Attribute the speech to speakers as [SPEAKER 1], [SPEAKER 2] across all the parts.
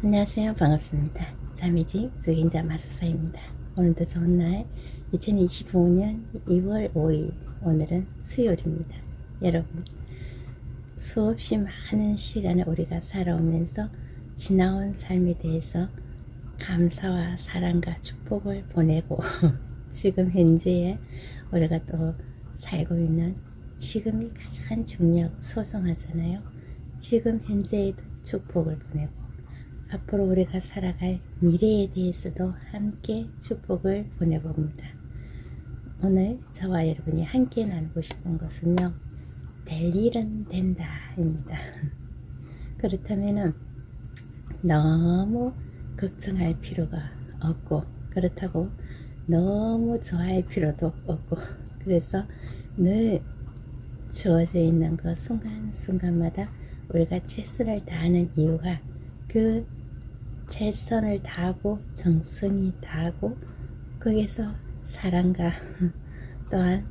[SPEAKER 1] 안녕하세요. 반갑습니다. 자매직 조인자 마술사입니다. 오늘도 좋은 날 2025년 2월 5일 오늘은 수요일입니다. 여러분 수없이 많은 시간을 우리가 살아오면서 지나온 삶에 대해서 감사와 사랑과 축복을 보내고 지금 현재에 우리가 또 살고 있는 지금이 가장 중요하고 소중하잖아요. 지금 현재에도 축복을 보내고 앞으로 우리가 살아갈 미래에 대해서도 함께 축복을 보내봅니다. 오늘 저와 여러분이 함께 나누고 싶은 것은요, 될 일은 된다 입니다. 그렇다면은 너무 걱정할 필요가 없고, 그렇다고 너무 좋아할 필요도 없고, 그래서 늘 주어져 있는 그 순간순간마다 우리가 최선을 다하는 이유가 그 최선을 다하고 정성이 다하고 거기서 사랑과 또한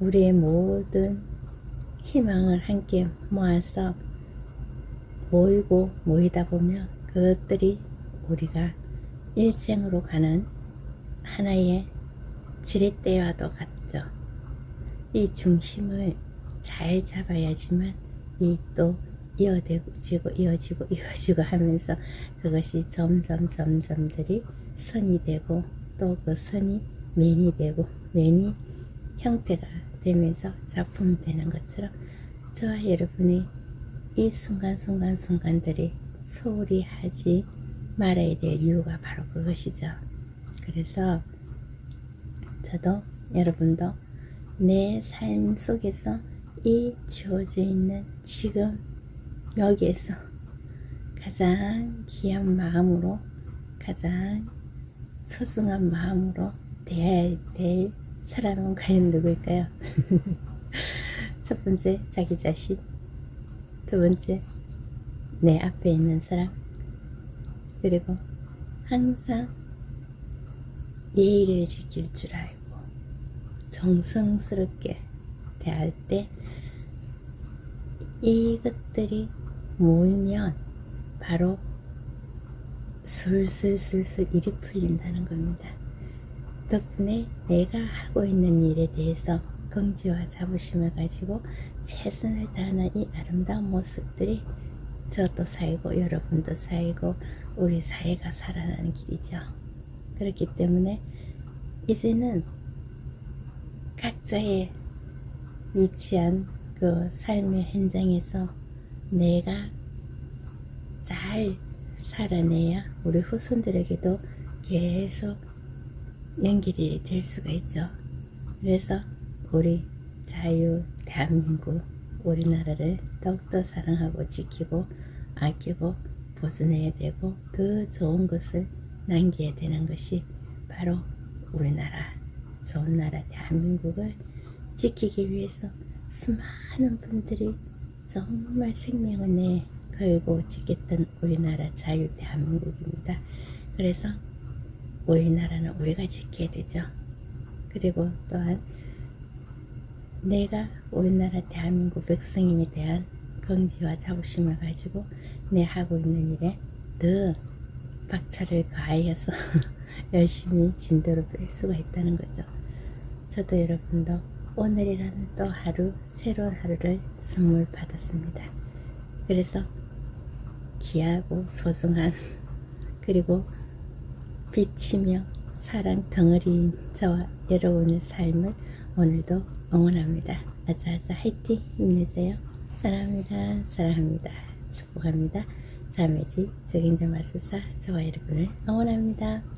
[SPEAKER 1] 우리의 모든 희망을 함께 모아서 모이고 모이다 보면 그것들이 우리가 일생으로 가는 하나의 지렛대와도 같죠. 이 중심을 잘 잡아야지만 이 또 이어지고 이어지고 이어지고 하면서 그것이 점점 점점들이 선이 되고 또 그 선이 면이 되고 면이 형태가 되면서 작품이 되는 것처럼 저와 여러분의 이 순간순간 순간들이 소홀히 하지 말아야 될 이유가 바로 그것이죠. 그래서 저도 여러분도 내 삶 속에서 이 주어져 있는 지금 여기에서 가장 귀한 마음으로 가장 소중한 마음으로 대해야 될 사람은 과연 누구일까요? 첫 번째 자기 자신 두 번째 내 앞에 있는 사람 그리고 항상 예의를 지킬 줄 알고 정성스럽게 대할 때 이것들이 모이면 바로 술술술술 일이 풀린다는 겁니다. 덕분에 내가 하고 있는 일에 대해서 긍지와 자부심을 가지고 최선을 다하는 이 아름다운 모습들이 저도 살고 여러분도 살고 우리 사회가 살아나는 길이죠. 그렇기 때문에 이제는 각자의 위치한 그 삶의 현장에서 내가 잘 살아내야 우리 후손들에게도 계속 연결이 될 수가 있죠. 그래서 우리 자유 대한민국 우리나라를 더욱더 사랑하고 지키고 아끼고 보존해야 되고 더 좋은 것을 남겨야 되는 것이 바로 우리나라 좋은 나라 대한민국을 지키기 위해서 수많은 분들이 정말 생명을 내 걸고 지켰던 우리나라 자유 대한민국입니다. 그래서 우리나라는 우리가 지켜야 되죠. 그리고 또한 내가 우리나라 대한민국 백성인에 대한 긍지와 자부심을 가지고 내 하고 있는 일에 더 박차를 가하여서 열심히 진도를 뺄 수가 있다는 거죠. 저도 여러분도 오늘이라는 또 하루 새로운 하루를 선물 받았습니다. 그래서 귀하고 소중한 그리고 비치며 사랑 덩어리인 저와 여러분의 삶을 오늘도 응원합니다. 아자아자 화이팅 힘내세요. 사랑합니다. 사랑합니다. 축복합니다. 자매지 적인자 마술사 저와 여러분을 응원합니다.